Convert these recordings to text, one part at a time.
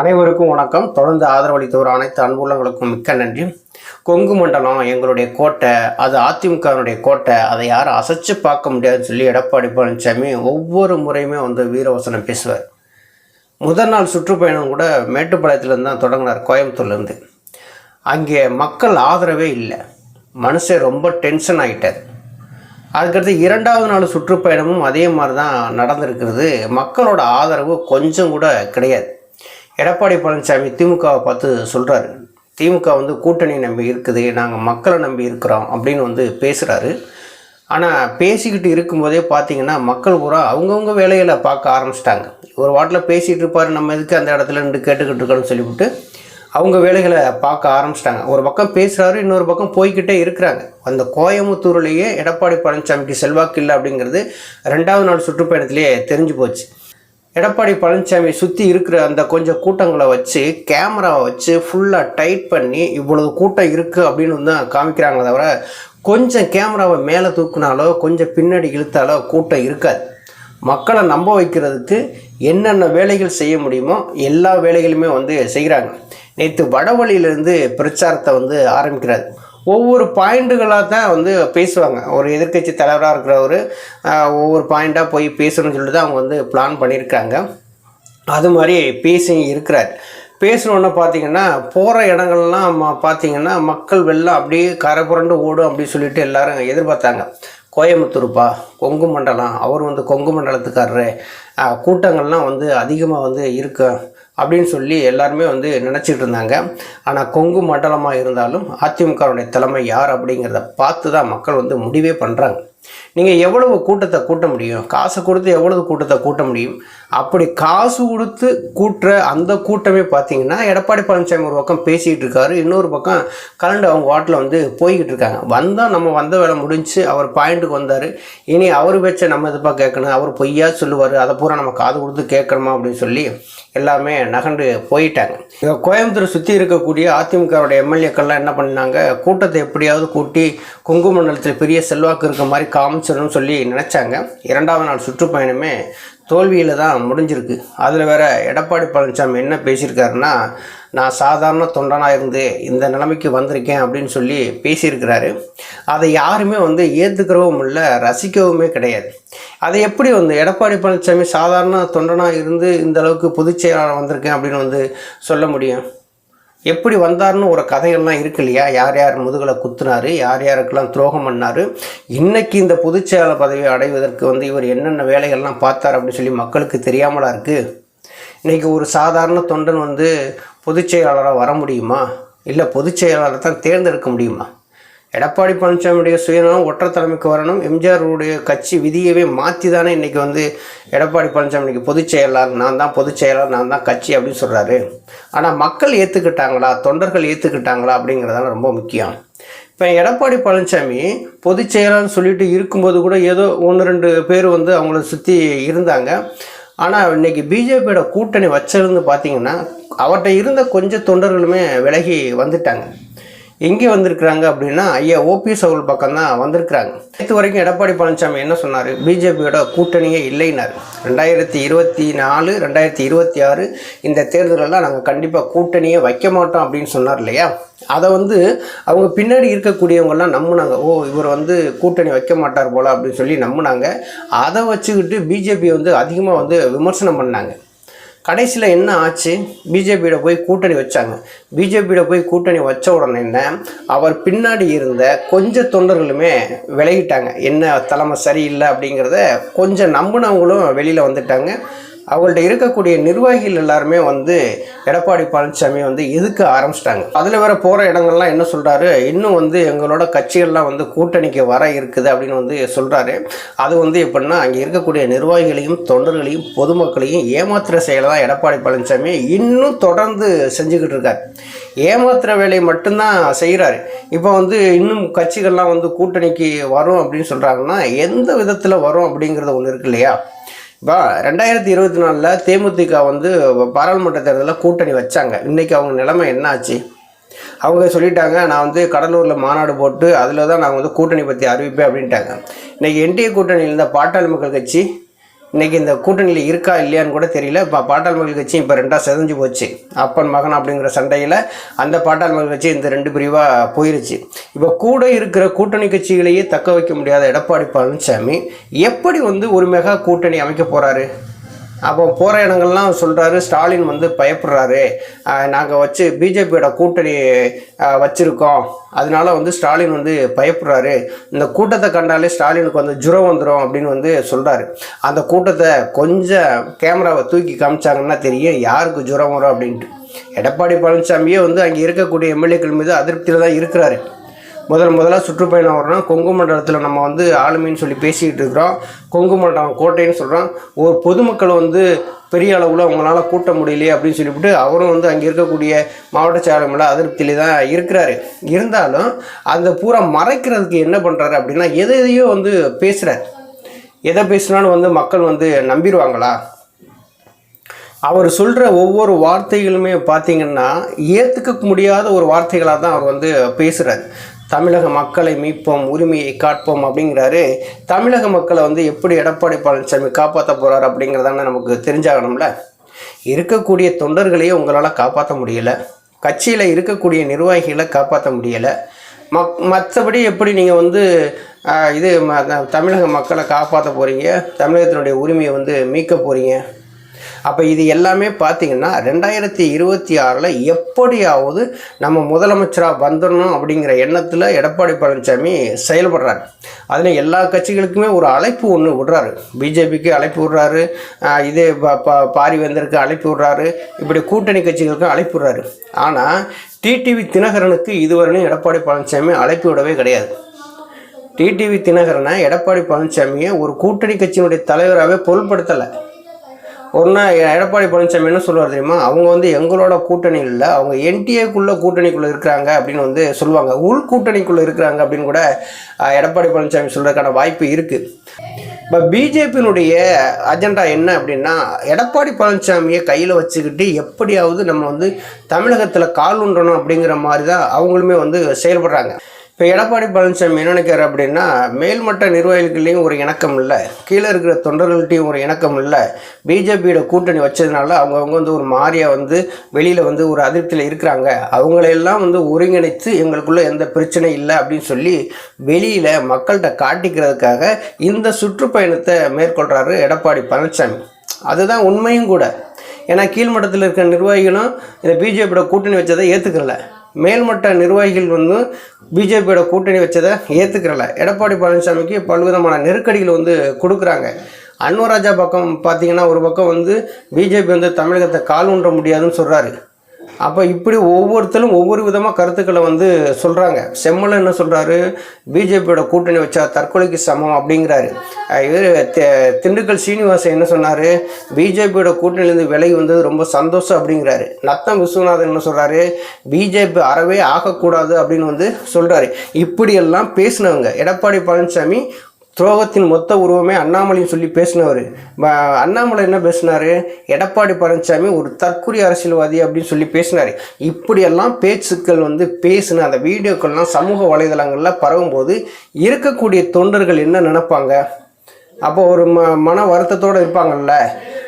அனைவருக்கும் வணக்கம். தொடர்ந்து ஆதரவளித்தவர் அனைத்து அன்புள்ளங்களுக்கும் மிக்க நன்றி. கொங்கு மண்டலம் எங்களுடைய கோட்டை அது அதிமுகவினுடைய கோட்டை. அதை யாரும் அசைச்சு பார்க்க முடியாதுன்னு சொல்லி எடப்பாடி பழனிசாமி ஒவ்வொரு முறையுமே வந்து வீரவசனம் பேசுவார். முதல் நாள் சுற்றுப்பயணம் கூட மேட்டுப்பாளையத்துலேருந்து தான் தொடங்கினார் கோயம்புத்தூர்லேருந்து. அங்கே மக்கள் ஆதரவே இல்லை. மனுஷன் ரொம்ப டென்ஷன் ஆகிட்டார் அதுக்கடுத்து இரண்டாவது நாள் சுற்றுப்பயணமும் அதே மாதிரி தான் நடந்திருக்கிறது. மக்களோட ஆதரவு கொஞ்சம் கூட கிடையாது. எடப்பாடி பழனிசாமி திமுகவை பார்த்து சொல்கிறாரு திமுக வந்து கூட்டணி நம்பி இருக்குது நாங்கள் மக்களை நம்பி இருக்கிறோம் அப்படின்னு வந்து பேசுகிறாரு ஆனால் பேசிக்கிட்டு இருக்கும்போதே பார்த்தீங்கன்னா மக்கள் பூரா அவங்கவுங்க வேலைகளை பார்க்க ஆரம்பிச்சிட்டாங்க. ஒரு வாட்டில் பேசிகிட்டு இருப்பார் நம்ம எதுக்கு அந்த இடத்துல நின்று கேட்டுக்கிட்டு இருக்கோம்னு சொல்லிவிட்டு அவங்க வேலைகளை பார்க்க ஆரம்பிச்சிட்டாங்க. ஒரு பக்கம் பேசுகிறாரு இன்னொரு பக்கம் போய்கிட்டே இருக்கிறாங்க. அந்த கோயம்புத்தூர்லேயே எடப்பாடி பழனிசாமிக்கு செல்வாக்கு இல்லை அப்படிங்கிறது ரெண்டாவது நாள் சுற்றுப்பயணத்திலேயே தெரிஞ்சு போச்சு. எடப்பாடி பழனிசாமி சுற்றி இருக்கிற அந்த கொஞ்சம் கூட்டங்களை வச்சு கேமராவை வச்சு ஃபுல்லாக டைட் பண்ணி இவ்வளவு கூட்டம் இருக்குது அப்படின்னு தான் காமிக்கிறாங்களே தவிர கொஞ்சம் கேமராவை மேலே தூக்குனாலோ கொஞ்சம் பின்னாடி இழுத்தாலோ கூட்டம் இருக்காது. மக்களை நம்ப வைக்கிறதுக்கு என்னென்ன வேலைகள் செய்ய முடியுமோ எல்லா வேலைகளுமே வந்து செய்கிறாங்க. நேற்று வடவழியிலேருந்து பிரச்சாரத்தை வந்து ஆரம்பிக்கிறார். ஒவ்வொரு பாயிண்ட்டுகளாக தான் வந்து பேசுவாங்க. ஒரு எதிர்க்கட்சி தலைவராக இருக்கிறவர் ஒவ்வொரு பாயிண்ட்டாக போய் பேசணும்னு சொல்லிட்டு தான் அவங்க வந்து பிளான் பண்ணியிருக்காங்க. அது மாதிரி பேசி இருக்கிறார். பேசணுன்னு பார்த்தீங்கன்னா போகிற இடங்கள்லாம் ம- பார்த்தீங்கன்னா மக்கள் வெள்ளம் அப்படியே கரைபுரண்டு ஓடும் அப்படின்னு சொல்லிட்டு எல்லாரும் எதிர்பார்த்தாங்க. கோயம்புத்தூர்ப்பா கொங்கு மண்டலம் அவர் வந்து கொங்கு மண்டலத்துக்காரரு. கூட்டங்கள்லாம் வந்து அதிகமாக வந்து இருக்கும் அப்படின்னு சொல்லி எல்லாருமே வந்து நினச்சிட்டு இருந்தாங்க. ஆனால் கொங்கு மண்டலமாக இருந்தாலும் அதிமுகவுடைய தலைமை யார் அப்படிங்கிறத பார்த்து தான் மக்கள் வந்து முடிவே பண்ணுறாங்க நீங்கள் எவ்வளவு கூட்டத்தை கூட்ட முடியும்? காசு கொடுத்து எவ்வளவு கூட்டத்தை கூட்ட முடியும்? அப்படி காசு கொடுத்து கூட்டுற அந்த கூட்டமே பார்த்தீங்கன்னா எடப்பாடி பழனிசாமி ஒரு பக்கம் பேசிகிட்டு இருக்காரு இன்னொரு பக்கம் கலண்டு அவங்க வாட்டில் வந்து போய்கிட்டு இருக்காங்க. வந்தால் நம்ம வந்த வேலை முடிஞ்சு அவர் பாயிண்ட்டுக்கு வந்தார். இனி அவர் வச்ச நம்ம இதுப்பா கேட்கணும்? அவர் பொய்யா சொல்லுவார். அதை பூரா நம்ம காது கொடுத்து கேட்கணுமா அப்படின்னு சொல்லி எல்லாமே நகண்டு போயிட்டாங்க. இங்க கோயம்புத்தூர் சுற்றி இருக்கக்கூடிய அதிமுகவோட எம்எல்ஏக்கள்லாம் என்ன பண்ணாங்க? கூட்டத்தை எப்படியாவது கூட்டி கொங்கு மண்டலத்தில் பெரிய செல்வாக்கு இருக்க மாதிரி காமிச்சிடணும்னு சொல்லி நினச்சாங்க. இரண்டாவது நாள் சுற்றுப்பயணமே தோல்வியில் தான் முடிஞ்சிருக்கு. அதில் வேற எடப்பாடி பழனிசாமி என்ன பேசியிருக்காருன்னா நான் சாதாரண தொண்டனாக இருந்து இந்த நிலைமைக்கு வந்திருக்கேன் அப்படின்னு சொல்லி பேசியிருக்கிறாரு. அதை யாருமே வந்து ஏற்றுக்கிறவும் இல்லை ரசிக்கவுமே கிடையாது. அதை எப்படி வந்து எடப்பாடி பழனிசாமி சாதாரண தொண்டனாக இருந்து இந்த அளவுக்கு பொதுச் செயலாளர் வந்திருக்கேன் அப்படின்னு வந்து சொல்ல முடியும்? எப்படி வந்தார்னு ஒரு கதைகள்லாம் இருக்கு இல்லையா? யார் யார் முதுகலை குத்துனாரு? யார் யாருக்கெல்லாம் துரோகம் பண்ணார்? இன்னைக்கு இந்த பொதுச்செயலாளர் பதவியை அடைவதற்கு வந்து இவர் என்னென்ன வேலைகள்லாம் பார்த்தார் அப்படின்னு சொல்லி மக்களுக்கு தெரியாமலா இருக்குது இன்றைக்கி ஒரு சாதாரண தொண்டன் வந்து பொதுச்செயலாளராக வர முடியுமா? இல்லை பொதுச்செயலாளர் தான் தேர்ந்தெடுக்க முடியுமா? எடப்பாடி பழனிசாமியுடைய சுயநலம் ஒற்றத்தலைமைக்கு வரணும். எம்ஜிஆருடைய கட்சி விதியவே மாற்றி தானே இன்றைக்கி வந்து எடப்பாடி பழனிசாமி பொதுச் செயலாளர். நான் தான் பொதுச் செயலாளர் நான் தான் கட்சி அப்படின்னு சொல்கிறாரு ஆனால் மக்கள் ஏற்றுக்கிட்டாங்களா தொண்டர்கள் ஏற்றுக்கிட்டாங்களா அப்படிங்கிறதால ரொம்ப முக்கியம். இப்போ எடப்பாடி பழனிசாமி பொதுச் செயலாளர்னு சொல்லிட்டு இருக்கும்போது கூட ஏதோ ஒன்று ரெண்டு பேர் வந்து அவங்கள சுற்றி இருந்தாங்க. ஆனால் இன்னைக்கு பிஜேபியோட கூட்டணி வச்சிருந்து பார்த்தீங்கன்னா அவர்கிட்ட இருந்த கொஞ்சம் தொண்டர்களுமே விலகி வந்துட்டாங்க. எங்கே வந்திருக்கிறாங்க அப்படின்னா ஐயா ஓபிஎஸ் அவர்கள் பக்கம் தான் வந்திருக்கிறாங்க. நேற்று வரைக்கும் எடப்பாடி பழனிசாமி என்ன சொன்னார்? பிஜேபியோட கூட்டணியே இல்லைனார் ரெண்டாயிரத்தி இருபத்தி நாலு ரெண்டாயிரத்தி இருபத்தி ஆறு இந்த தேர்தலெல்லாம் நாங்கள் கண்டிப்பாக கூட்டணியே வைக்க மாட்டோம் அப்படின்னு சொன்னார் இல்லையா? அதை வந்து அவங்க பின்னாடி இருக்கக்கூடியவங்கெல்லாம் நம்பினாங்க. ஓ இவர் வந்து கூட்டணி வைக்க மாட்டார் போல அப்படின்னு சொல்லி நம்பினாங்க. அதை வச்சுக்கிட்டு பிஜேபி வந்து அதிகமாக வந்து விமர்சனம் பண்ணாங்க. கடைசியில் என்ன ஆச்சு? பிஜேபியோட போய் கூட்டணி வச்சாங்க. பிஜேபியோட போய் கூட்டணி வச்ச உடனே என்ன? அவர் பின்னாடி இருந்த கொஞ்சம் தொண்டர்களுமே விலகிட்டாங்க. என்ன தலைமை சரியில்லை அப்படிங்கிறத கொஞ்சம் நம்பினவங்களும் வெளியில் வந்துட்டாங்க. அவங்கள்ட்ட இருக்கக்கூடிய நிர்வாகிகள் எல்லாருமே வந்து எடப்பாடி பழனிசாமி வந்து எதுக்க ஆரம்பிச்சிட்டாங்க? அதில் வேற போகிற இடங்கள்லாம் என்ன சொல்கிறாரு இன்னும் வந்து எங்களோட கட்சிகள்லாம் வந்து கூட்டணிக்கு வர இருக்குது அப்படின்னு வந்து சொல்கிறாரு அது வந்து எப்படின்னா அங்கே இருக்கக்கூடிய நிர்வாகிகளையும் தொண்டர்களையும் பொதுமக்களையும் ஏமாத்துகிற செயலை தான் எடப்பாடி பழனிசாமி இன்னும் தொடர்ந்து செஞ்சுக்கிட்டு இருக்கார். ஏமாத்துகிற வேலையை மட்டும்தான் செய்கிறாரு இப்போ வந்து இன்னும் கட்சிகள்லாம் வந்து கூட்டணிக்கு வரும் அப்படின்னு சொல்கிறாங்கன்னா எந்த விதத்தில் வரும் அப்படிங்கிறது ஒன்று இருக்கு இல்லையா? இப்போ ரெண்டாயிரத்தி இருபத்தி நாலில் தேமுதிக வந்து பாராளுமன்ற தேர்தலில் கூட்டணி வச்சாங்க. இன்றைக்கி அவங்க நிலைமை என்ன ஆச்சு அவங்க சொல்லிட்டாங்க நான் வந்து கடலூரில் மாநாடு போட்டு அதில் தான் நான் வந்து கூட்டணி பற்றி அறிவிப்பேன் அப்படின்ட்டாங்க. இன்றைக்கி என்டிஏ கூட்டணியில் இருந்த பாட்டாளி மக்கள் கட்சி இன்றைக்கி இந்த கூட்டணியில் இருக்கா இல்லையான்னு கூட தெரியல. இப்போ பாட்டாள் மக்கள் கட்சி இப்போ ரெண்டாக செதஞ்சு போச்சு. அப்பன் மகன் அப்படிங்கிற சண்டையில் அந்த பாட்டாள் மக்கள் கட்சி இந்த ரெண்டு பிரிவாக போயிருச்சு. இப்போ கூட இருக்கிற கூட்டணி கட்சிகளையே தக்க வைக்க முடியாத எடப்பாடி பழனிசாமி எப்படி வந்து ஒரு மெகா கூட்டணி அமைக்க போகிறாரு அப்போ போகிற இடங்கள்லாம் சொல்கிறாரு ஸ்டாலின் வந்து பயப்படுறாரு. நாங்கள் வச்சு பிஜேபியோட கூட்டணி வச்சுருக்கோம். அதனால வந்து ஸ்டாலின் வந்து பயப்படுறாரு. இந்த கூட்டத்தை கண்டாலே ஸ்டாலினுக்கு வந்து ஜுரம் வந்துடும் அப்படின்னு வந்து சொல்கிறாரு அந்த கூட்டத்தை கொஞ்சம் கேமராவை தூக்கி காமிச்சாங்கன்னா தெரியும் யாருக்கு ஜுரம் வரும் அப்படின்ட்டு. எடப்பாடி பழனிசாமியே வந்து அங்கே இருக்கக்கூடிய எம்எல்ஏக்கள் மீது அதிருப்தியில் தான் இருக்கிறாரு. முதல் முதல்ல சுற்றுப்பயணம் வரணும் கொங்கு மண்டலத்தில் நம்ம வந்து ஆளுமைன்னு சொல்லி பேசிக்கிட்டு இருக்கிறோம். கொங்கு மண்டலம் கோட்டைன்னு சொல்கிறோம் ஒரு பொதுமக்கள் வந்து பெரிய அளவில் அவங்களால கூட்ட முடியலையே அப்படின்னு சொல்லிவிட்டு அவரும் வந்து அங்கே இருக்கக்கூடிய மாவட்ட செயலாளர்கள அதிருப்தியிலே தான் இருக்கிறாரு. இருந்தாலும் அந்த பூரா மறைக்கிறதுக்கு என்ன பண்ணுறாரு அப்படின்னா எதை எதையோ வந்து பேசுகிறார் எதை பேசினாலும் வந்து மக்கள் வந்து நம்பிடுவாங்களா? அவர் சொல்கிற ஒவ்வொரு வார்த்தைகளுமே பார்த்தீங்கன்னா ஏற்றுக்க முடியாத ஒரு வார்த்தைகளாக தான் அவர் வந்து பேசுகிறார் தமிழக மக்களை மீட்போம் உரிமையை காட்போம் அப்படிங்கிறாரு. தமிழக மக்களை வந்து எப்படி எடப்பாடி பழனிசாமி காப்பாற்ற போகிறார் அப்படிங்கிறதான நமக்கு தெரிஞ்சாகணும்ல. இருக்கக்கூடிய தொண்டர்களையே உங்களால் காப்பாற்ற முடியலை. கட்சியில் இருக்கக்கூடிய நிர்வாகிகளை காப்பாற்ற முடியலை. மக் மற்றபடி எப்படி நீங்கள் வந்து இது ம- தமிழக மக்களை காப்பாற்ற போகிறீங்க தமிழகத்தினுடைய உரிமையை வந்து மீட்க போகிறீங்க அப்போ இது எல்லாமே பார்த்தீங்கன்னா ரெண்டாயிரத்தி இருபத்தி ஆறில் எப்படியாவது நம்ம முதலமைச்சராக வந்துடணும் அப்படிங்கிற எண்ணத்தில் எடப்பாடி பழனிசாமி செயல்படுறாரு. அதில் எல்லா கட்சிகளுக்குமே ஒரு அழைப்பு ஒன்று விடுறாரு. பிஜேபிக்கு அழைப்பு விடுறாரு. ஆஹ் இதே பாரிவேந்தருக்கு அழைப்பு விடுறாரு. இப்படி கூட்டணி கட்சிகளுக்கும் அழைப்பு விடுறாரு. ஆனால் டிடிவி தினகரனுக்கு இதுவரையிலும் எடப்பாடி பழனிசாமி அழைப்பு விடவே கிடையாது. டிடிவி தினகரனை எடப்பாடி பழனிசாமியை ஒரு கூட்டணி கட்சியினுடைய தலைவராகவே பொருள்படுத்தலை ஒரு எடப்பாடி பழனிசாமி என்ன சொல்லுவார் தெரியுமா? அவங்க வந்து எங்களோட கூட்டணி இல்லை அவங்க என்டிஏக்குள்ளே கூட்டணிக்குள்ளே இருக்கிறாங்க அப்படின்னு வந்து சொல்லுவாங்க. உள் கூட்டணிக்குள்ளே இருக்கிறாங்க அப்படின்னு கூட எடப்பாடி பழனிசாமி சொல்கிறதுக்கான வாய்ப்பு இருக்குது இப்போ பிஜேபியினுடைய அஜெண்டா என்ன அப்படின்னா எடப்பாடி பழனிசாமியை கையில் வச்சுக்கிட்டு எப்படியாவது நம்ம வந்து தமிழகத்தில் கால் உண்டணும் அப்படிங்கிற மாதிரி தான் அவங்களுமே வந்து செயல்படுறாங்க. இப்போ எடப்பாடி பழனிசாமி என்ன நினைக்கிறார் அப்படின்னா மேல்மட்ட நிர்வாகிகள்லையும் ஒரு இணக்கம் இல்லை. கீழே இருக்கிற தொண்டர்கள்ட்டையும் ஒரு இணக்கம் இல்லை. பிஜேபியோட கூட்டணி வச்சதுனால அவங்கவுங்க வந்து ஒரு மாதிரியாக வந்து வெளியில் வந்து ஒரு அதிருப்தியில் இருக்கிறாங்க. அவங்களையெல்லாம் வந்து ஒருங்கிணைத்து எங்களுக்குள்ளே எந்த பிரச்சனையும் இல்லை அப்படின்னு சொல்லி வெளியில் மக்கள்கிட்ட காட்டிக்கிறதுக்காக இந்த சுற்றுப்பயணத்தை மேற்கொள்கிறாரு எடப்பாடி பழனிசாமி. அதுதான் உண்மையும் கூட. ஏன்னா கீழ்மட்டத்தில் இருக்கிற நிர்வாகிகளும் இந்த பிஜேபியோட கூட்டணி வச்சதை ஏற்றுக்கல மேல்மட்ட நிர்வாகிகள் வந்து பிஜேபியோட கூட்டணி வச்சதை ஏற்றுக்கிறல எடப்பாடி பழனிசாமிக்கு பல்விதமான நெருக்கடிகள் வந்து கொடுக்குறாங்க. அன்வராஜா பக்கம் பார்த்தீங்கன்னா ஒரு பக்கம் வந்து பிஜேபி வந்து தமிழகத்தை கால் ஊன்ற முடியாதுன்னு சொல்கிறாரு அப்போ இப்படி ஒவ்வொருத்தரும் ஒவ்வொரு விதமாக கருத்துக்களை வந்து சொல்கிறாங்க செம்மலை என்ன சொல்கிறாரு பிஜேபியோட கூட்டணி வச்சா தற்கொலைக்கு சமம் அப்படிங்கிறாரு. இவர் திண்டுக்கல் சீனிவாசன் என்ன சொன்னார்? பிஜேபியோட கூட்டணியிலேருந்து விலகி வந்தது ரொம்ப சந்தோஷம் அப்படிங்கிறாரு. நத்தம் விஸ்வநாதன் என்ன சொல்கிறாரு பிஜேபி அறவே ஆகக்கூடாது அப்படின்னு வந்து சொல்கிறாரு இப்படியெல்லாம் பேசினவங்க எடப்பாடி பழனிசாமி துரோகத்தின் மொத்த உருவமே அண்ணாமலைன்னு சொல்லி பேசினவர். அண்ணாமலை என்ன பேசினாரு? எடப்பாடி பழனிசாமி ஒரு தற்கொலை அரசியல்வாதி அப்படின்னு சொல்லி பேசினார். இப்படியெல்லாம் பேச்சுக்கள் வந்து பேசின அந்த வீடியோக்கள்லாம் சமூக வலைதளங்களில் பரவும்போது இருக்கக்கூடிய தொண்டர்கள் என்ன நினைப்பாங்க? அப்போ ஒரு ம மன வருத்தத்தோடு இருப்பாங்கல்ல.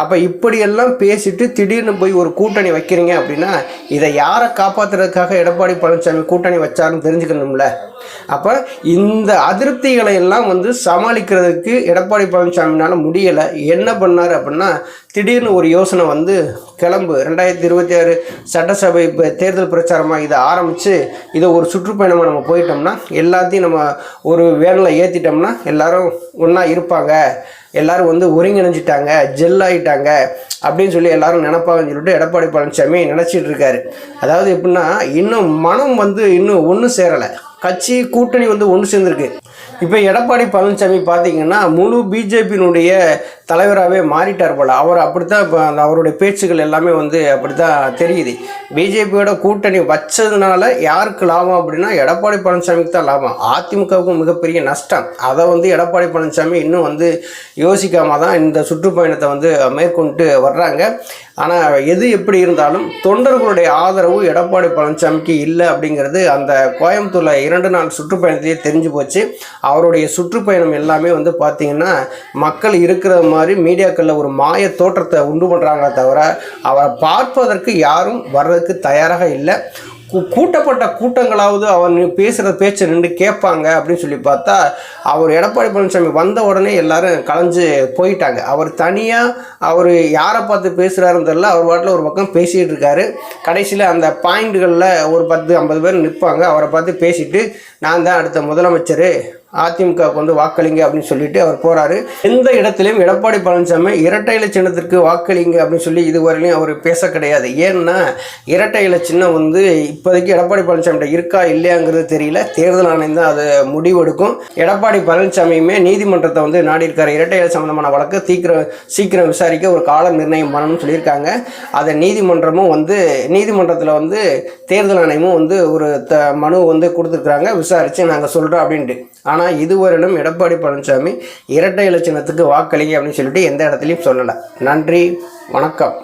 அப்போ இப்படியெல்லாம் பேசிட்டு திடீர்னு போய் ஒரு கூட்டணி வைக்கிறீங்க அப்படின்னா இதை யாரை காப்பாற்றுறதுக்காக எடப்பாடி பழனிசாமி கூட்டணி வச்சாருன்னு தெரிஞ்சுக்கணும்ல. அப்போ இந்த அதிருப்திகளை எல்லாம் வந்து சமாளிக்கிறதுக்கு எடப்பாடி பழனிசாமினால முடியலை. என்ன பண்ணார் அப்படின்னா திடீர்னு ஒரு யோசனை வந்து கிளம்பு. ரெண்டாயிரத்தி இருபத்தி ஆறு சட்டசபை இப்போ தேர்தல் பிரச்சாரமாக இதை ஆரம்பித்து இதை ஒரு சுற்றுப்பயணமாக நம்ம போயிட்டோம்னா எல்லாத்தையும் நம்ம ஒரு வேனில் ஏற்றிட்டோம்னா எல்லாரும் ஒன்றா இருப்பாங்க. எல்லாரும் வந்து ஒருங்கிணைஞ்சிட்டாங்க ஜெல் ஆயிட்டாங்க அப்படின்னு சொல்லி எல்லாரும் நினைப்பாங்கன்னு சொல்லிட்டு எடப்பாடி பழனிசாமி நினச்சிட்டு இருக்காரு. அதாவது எப்படின்னா இன்னும் மனம் வந்து இன்னும் ஒன்றும் சேரலை. கட்சி கூட்டணி வந்து ஒன்று சேர்ந்துருக்கு. இப்போ எடப்பாடி பழனிசாமி பார்த்தீங்கன்னா முழு பிஜேபியினுடைய தலைவராகவே மாறிட்டார் போல். அவர் அப்படித்தான் இப்போ அந்த அவருடைய பேச்சுகள் எல்லாமே வந்து அப்படி தான் தெரியுது. பிஜேபியோட கூட்டணி வச்சதுனால யாருக்கு லாபம் அப்படின்னா எடப்பாடி பழனிசாமிக்கு தான் லாபம். அதிமுகவுக்கும் மிகப்பெரிய நஷ்டம். அதை வந்து எடப்பாடி பழனிசாமி இன்னும் வந்து யோசிக்காமல் தான் இந்த சுற்றுப்பயணத்தை வந்து மேற்கொண்டு வர்றாங்க. ஆனால் எது எப்படி இருந்தாலும் தொண்டர்களுடைய ஆதரவு எடப்பாடி பழனிசாமிக்கு இல்லை அப்படிங்கிறது அந்த கோயம்புத்தூரில் இரண்டு நாள் சுற்றுப்பயணத்திலேயே தெரிஞ்சு போச்சு. அவருடைய சுற்றுப்பயணம் எல்லாமே வந்து பார்த்திங்கன்னா மக்கள் இருக்கிற மாதிரி மீடியாக்களில் ஒரு மாய தோற்றத்தை உண்டு பண்ணுறாங்களே தவிர அவரை பார்ப்பதற்கு யாரும் வர்றதுக்கு தயாராக இல்லை. கூ- கூட்டப்பட்ட கூட்டங்களாவது அவர் பேசுகிற பேச்சை நின்று கேட்பாங்க அப்படின்னு சொல்லி பார்த்தா அவர் எடப்பாடி பழனிசாமி வந்த உடனே எல்லாரும் கலைஞ்சு போயிட்டாங்க. அவர் தனியாக அவர் யாரை பார்த்து பேசுகிறாருன்னு தெரில அவர் பாட்டில் ஒரு பக்கம் பேசிகிட்டு இருக்காரு. கடைசியில் அந்த பாயிண்ட்டுகளில் ஒரு பத்து ஐம்பது பேர் நிற்பாங்க அவரை பார்த்து பேசிட்டு நான் தான் அடுத்த முதலமைச்சர். அதிமுகவுக்கு வந்து வாக்களிங்க அப்படின்னு சொல்லிட்டு அவர் போறாரு. எந்த இடத்துலையும் எடப்பாடி பழனிசாமி இரட்டை இலை சின்னத்திற்கு வாக்களிங்க அப்படின்னு சொல்லி இதுவரையிலையும் அவர் பேச கிடையாது. ஏன்னா இரட்டை இலை சின்னம் வந்து இப்போதைக்கு எடப்பாடி பழனிசாமிகிட்ட இருக்கா இல்லையாங்கிறது தெரியல. தேர்தல் ஆணையம் தான் அதை முடிவெடுக்கும் எடப்பாடி பழனிசாமியுமே நீதிமன்றத்தை வந்து நாடியிருக்கார். இரட்டை இலை சம்பந்தமான வழக்கு சீக்கிரம் சீக்கிரம் விசாரிக்க ஒரு கால நிர்ணயம் பண்ணணும்னு சொல்லியிருக்காங்க. அதை நீதிமன்றமும் வந்து நீதிமன்றத்தில் வந்து தேர்தல் ஆணையமும் வந்து ஒரு த மனு வந்து கொடுத்துருக்குறாங்க. விசாரித்து நாங்கள் சொல்கிறோம் அப்படின்ட்டு. ஆனால் இதுவரையிலும் எடப்பாடி பழனிசாமி இரட்டை இலட்சணத்துக்கு வாக்களிங்க அப்படின்னு சொல்லிட்டு எந்த இடத்துலையும் சொல்லலை. நன்றி வணக்கம்.